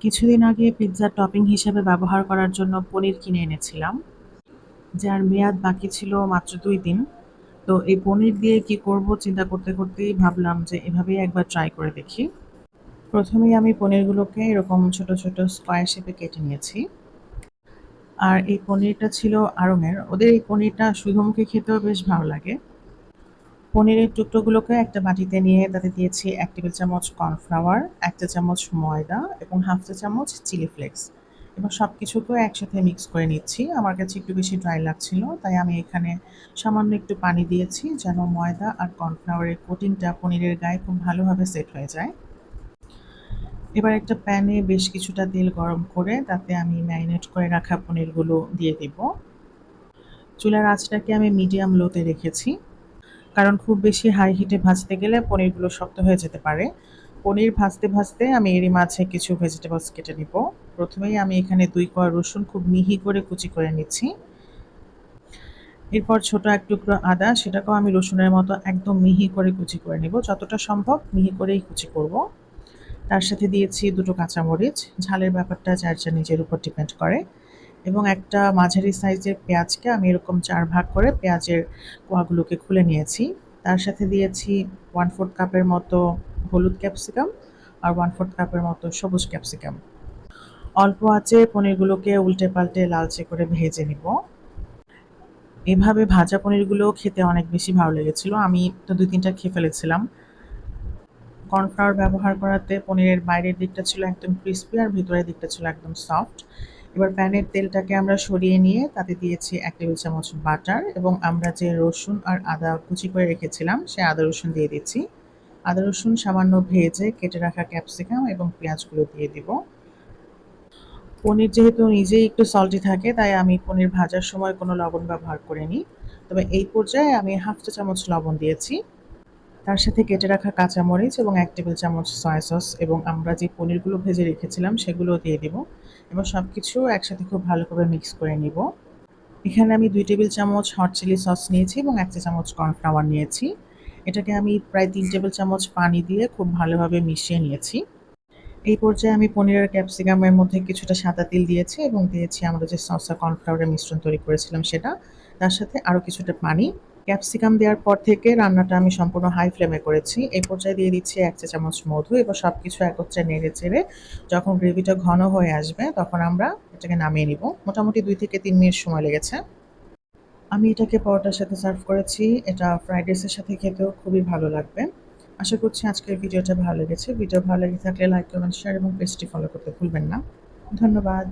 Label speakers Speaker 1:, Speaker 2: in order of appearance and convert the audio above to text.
Speaker 1: কিছুদিন আগে পিৎজার টপিং হিসেবে ব্যবহার করার জন্য পনির কিনে এনেছিলাম, যার মেয়াদ বাকি ছিল মাত্র দুই দিন। তো এই পনির দিয়ে কি করব চিন্তা করতে করতেই ভাবলাম যে এভাবেই একবার ট্রাই করে দেখি। প্রথমেই আমি পনিরগুলোকে এরকম ছোট ছোট স্কোয়ার শেপে কেটে নিয়েছি। আর এই পনিরটা ছিল আড়ঙের। ওদের এই পনিরটা শুধুমুখে খেতেও বেশ ভালো লাগে। পনিরের টুকরোগুলোকে একটা বাটিতে নিয়ে তাতে দিয়েছি এক টেবিল চামচ কর্নফ্লাওয়ার, একটা চামচ ময়দা এবং হাফ চা চামচ চিলি ফ্লেক্স। এবং সব কিছুকেও একসাথে মিক্স করে নিচ্ছি। আমার কাছে একটু বেশি ড্রাই লাগছিল, তাই আমি এখানে সামান্য একটু পানি দিয়েছি যেন ময়দা আর কর্নফ্লাওয়ারের কোটিংটা পনিরের গায়ে খুব ভালোভাবে সেট হয়ে যায়। এবার একটা প্যানে বেশ কিছুটা তেল গরম করে তাতে আমি ম্যারিনেট করে রাখা পনিরগুলো দিয়ে দেব। চুলার আঁচটাকে আমি মিডিয়াম লোতে রেখেছি। কারণ খুব বেশি হাই হিটে ভাজতে গেলে পনিরগুলো শক্ত হয়ে যেতে পারে। পনির ভাজতে ভাজতে আমি এরই মাঝে কিছু ভেজিটেবলস কেটে নিব। প্রথমেই আমি এখানে দুই কোয়া রসুন খুব মিহি করে কুচি করে নিচ্ছি। এরপর ছোট এক টুকরো আদা, সেটাকেও আমি রসুনের মতো একদম মিহি করে কুচি করে নিব। যতটা সম্ভব মিহি করেই কুচি করব। তার সাথে দিয়েছি দুটো কাঁচামরিচ। ঝালের ব্যাপারটা যার যা নিজের উপর ডিপেন্ড করে। এবং একটা মাঝারি সাইজের পেঁয়াজকে আমি এরকম চার ভাগ করে পেঁয়াজের কোয়াগুলোকে খুলে নিয়েছি। তার সাথে দিয়েছি ওয়ান ফোর্থ কাপের মতো হলুদ ক্যাপসিকাম আর ওয়ান ফোর্থ কাপের মতো সবুজ ক্যাপসিকাম অল্প আঁচে পনিরগুলোকে উল্টে পাল্টে লালচে করে ভেজে নিব। এভাবে ভাজা পনিরগুলো খেতে অনেক বেশি ভালো লেগেছিল। আমি তো দুই তিনটা খেয়ে ফেলেছিলাম। কর্নফ্লাওয়ার ব্যবহার করাতে পনিরের বাইরের দিকটা ছিল একদম ক্রিস্পি আর ভিতরের দিকটা ছিল একদম সফট এবার প্যানের তেলটাকে আমরা সরিয়ে নিয়ে তাতে দিয়েছি এক টেবিল চামচ বাটার এবং আমরা যে রসুন আর আদা কুচি করে রেখেছিলাম সে আদা রসুন দিয়ে দিচ্ছি। আদা রসুন সামান্য ভেজে কেটে রাখা ক্যাপসিকাম এবং পেঁয়াজগুলো দিয়ে দিব। পনির যেহেতু নিজেই একটু সল্টি থাকে, তাই আমি পনির ভাজার সময় কোনো লবণ ব্যবহার করিনি। তবে এই পর্যায়ে আমি হাফ চা চামচ লবণ দিয়েছি। তার সাথে কেটে রাখা কাঁচামরিচ এবং এক টেবিল চামচ সয়া সস এবং আমরা যে পনিরগুলো ভেজে রেখেছিলাম সেগুলো দিয়ে দিব। এবং সব কিছু একসাথে খুব ভালো করে মিক্স করে নিব। এখানে আমি দুই টেবিল চামচ হট চিলি সস নিয়েছি এবং এক চা চামচ কর্নফ্লাওয়ার নিয়েছি। এটাকে আমি প্রায় তিন টেবিল চামচ পানি দিয়ে খুব ভালোভাবে মিশিয়ে নিয়েছি। এই পর্যায়ে আমি পনিরের ক্যাপসিকামের মধ্যে কিছুটা সাদা তিল দিয়েছি এবং দিয়েছি আমরা যে সসা কর্নফ্লাওয়ারের মিশ্রণ তৈরি করেছিলাম সেটা। তার সাথে আরও কিছুটা পানি। ক্যাপসিকাম দেওয়ার পর থেকে রান্নাটা আমি সম্পূর্ণ হাই ফ্লেমে করেছি। এই পর্যায়ে দিয়ে দিচ্ছি এক চা চামচ মধু এবার সব কিছু একত্রে নেড়ে চেড়ে যখন গ্রেভিটা ঘন হয়ে আসবে তখন আমরা এটাকে নামিয়ে নিব। মোটামুটি দুই থেকে তিন মিনিট সময় লেগেছে। আমি এটাকে পরোটার সাথে সার্ভ করেছি। এটা ফ্রাইড রাইসের সাথে খেতেও খুবই ভালো লাগবে। আশা করছি আজকের ভিডিওটা ভালো লেগেছে। ভিডিও ভালো লেগে থাকলে লাইক, কমেন্ট, শেয়ার এবং পেজটি ফলো করতে ভুলবেন না। ধন্যবাদ।